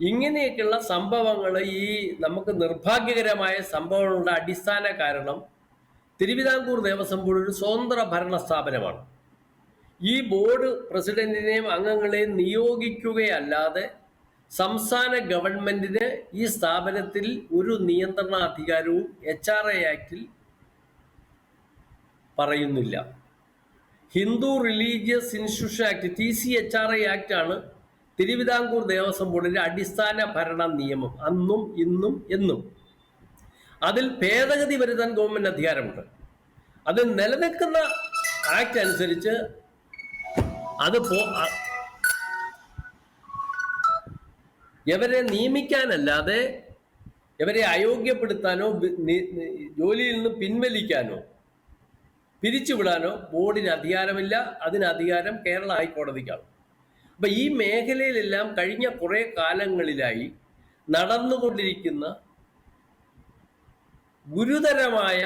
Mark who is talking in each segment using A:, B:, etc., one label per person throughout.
A: ഇങ്ങനെയൊക്കെയുള്ള സംഭവങ്ങൾ ഈ നമുക്ക് നിർഭാഗ്യകരമായ സംഭവങ്ങളുടെ അടിസ്ഥാന കാരണം തിരുവിതാംകൂർ ദേവസ്വം ബോർഡ് ഒരു സ്വതന്ത്ര ഭരണ സ്ഥാപനമാണ്. ഈ ബോർഡ് പ്രസിഡന്റിനെയും അംഗങ്ങളെയും നിയോഗിക്കുകയല്ലാതെ സംസ്ഥാന ഗവൺമെന്റിന് ഈ സ്ഥാപനത്തിൽ ഒരു നിയന്ത്രണാധികാരവും എച്ച് ആർ എ ആക്ടിൽ പറയുന്നില്ല. Hindu religious institution act T C H R I act ആണ് തിരുവിതാംകൂർ ദേവസ്വം ബോർഡിന്റെ അടിസ്ഥാന ഭരണ നിയമം. അന്നും ഇന്നും എന്നും. അതിൽ ഭേദഗതി വരുത്താൻ ഗവൺമെന്റ് അധികാരമുണ്ട്. അത് നിലനിൽക്കുന്ന ആക്ട് അനുസരിച്ച് അത് പോ ഇവരെ നിയമിക്കാനല്ലാതെ ഇവരെ അയോഗ്യപ്പെടുത്താനോ ജോലിയിൽ നിന്ന് പിൻവലിക്കാനോ പിരിച്ചുവിടാനോ ബോർഡിന് അധികാരമില്ല. അതിന് അധികാരം കേരള ഹൈക്കോടതിക്കാണ്. അപ്പം ഈ മേഖലയിലെല്ലാം കഴിഞ്ഞ കുറേ കാലങ്ങളിലായി നടന്നുകൊണ്ടിരിക്കുന്ന ഗുരുതരമായ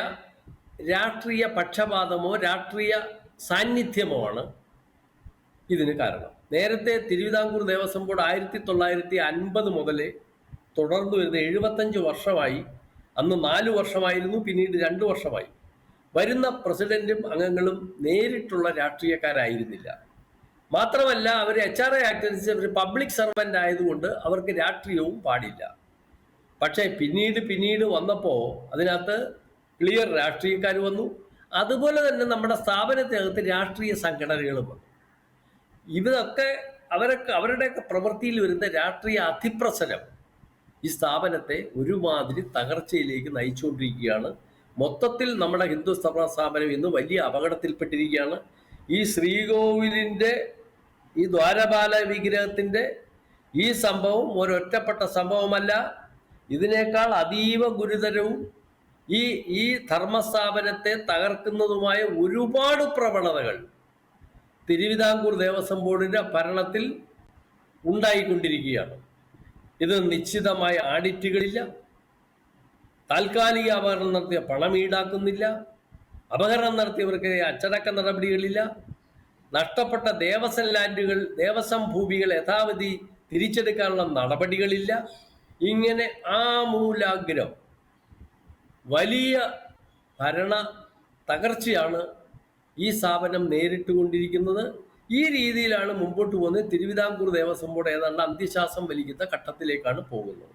A: രാഷ്ട്രീയ പക്ഷപാതമോ രാഷ്ട്രീയ സാന്നിധ്യമോ ആണ് ഇതിന് കാരണം. നേരത്തെ തിരുവിതാംകൂർ ദേവസ്വം ബോർഡ് ആയിരത്തി തൊള്ളായിരത്തി അൻപത് മുതലേ തുടർന്നു വരുന്ന എഴുപത്തഞ്ച് വർഷമായി അന്ന് നാല് വർഷമായിരുന്നു പിന്നീട് രണ്ട് വർഷമായി. വരുന്ന പ്രസിഡന്റും അംഗങ്ങളും നേരിട്ടുള്ള രാഷ്ട്രീയക്കാരായിരുന്നില്ല. മാത്രമല്ല അവർ എച്ച് ആർ ഐ ആക്ട് അനുസരിച്ച് അവർ പബ്ലിക് സർവന്റ് ആയതുകൊണ്ട് അവർക്ക് രാഷ്ട്രീയവും പാടില്ല. പക്ഷേ പിന്നീട് പിന്നീട് വന്നപ്പോൾ അതിനകത്ത് ക്ലിയർ രാഷ്ട്രീയക്കാർ വന്നു. അതുപോലെ തന്നെ നമ്മുടെ സ്ഥാപനത്തിനകത്ത് രാഷ്ട്രീയ സംഘടനകളും വന്നു. ഇതൊക്കെ അവരൊക്കെ അവരുടെയൊക്കെ പ്രവൃത്തിയിൽ വരുന്ന രാഷ്ട്രീയ അതിപ്രസരം ഈ സ്ഥാപനത്തെ ഒരുമാതിരി തകർച്ചയിലേക്ക് നയിച്ചുകൊണ്ടിരിക്കുകയാണ്. മൊത്തത്തിൽ നമ്മുടെ ഹിന്ദു സ്ഥാപന സ്ഥാപനം ഇന്ന് വലിയ അപകടത്തിൽപ്പെട്ടിരിക്കുകയാണ്. ഈ ശ്രീകോവിലിന്റെ ഈ ദ്വാരപാല വിഗ്രഹത്തിന്റെ ഈ സംഭവം ഒരൊറ്റപ്പെട്ട സംഭവമല്ല. ഇതിനേക്കാൾ അതീവ ഗുരുതരവും ഈ ഈ ധർമ്മസ്ഥാപനത്തെ തകർക്കുന്നതുമായ ഒരുപാട് പ്രവണതകൾ തിരുവിതാംകൂർ ദേവസ്വം ബോർഡിന്റെ ഭരണത്തിൽ ഉണ്ടായിക്കൊണ്ടിരിക്കുകയാണ്. ഇത് നിശ്ചിതമായ ആഡിറ്റുകളില്ല. താൽക്കാലിക അപകടം നടത്തിയ പണം ഈടാക്കുന്നില്ല. അപകടം നടത്തിയവർക്കെതിരെ അച്ചടക്ക നടപടികളില്ല. നഷ്ടപ്പെട്ട ദേവസ്വം ലാൻഡുകൾ ദേവസ്വം ഭൂമികൾ യഥാവധി തിരിച്ചെടുക്കാനുള്ള നടപടികളില്ല. ഇങ്ങനെ ആ ആമൂലാഗ്രം വലിയ ഭരണ തകർച്ചയാണ് ഈ സ്ഥാപനം നേരിട്ടുകൊണ്ടിരിക്കുന്നത്. ഈ രീതിയിലാണ് മുമ്പോട്ട് പോകുന്നത്. തിരുവിതാംകൂർ ദേവസ്വം ബോർഡ് ഏതാണ്ട് അന്ത്യശ്വാസം വലിക്കുന്ന ഘട്ടത്തിലേക്കാണ് പോകുന്നത്.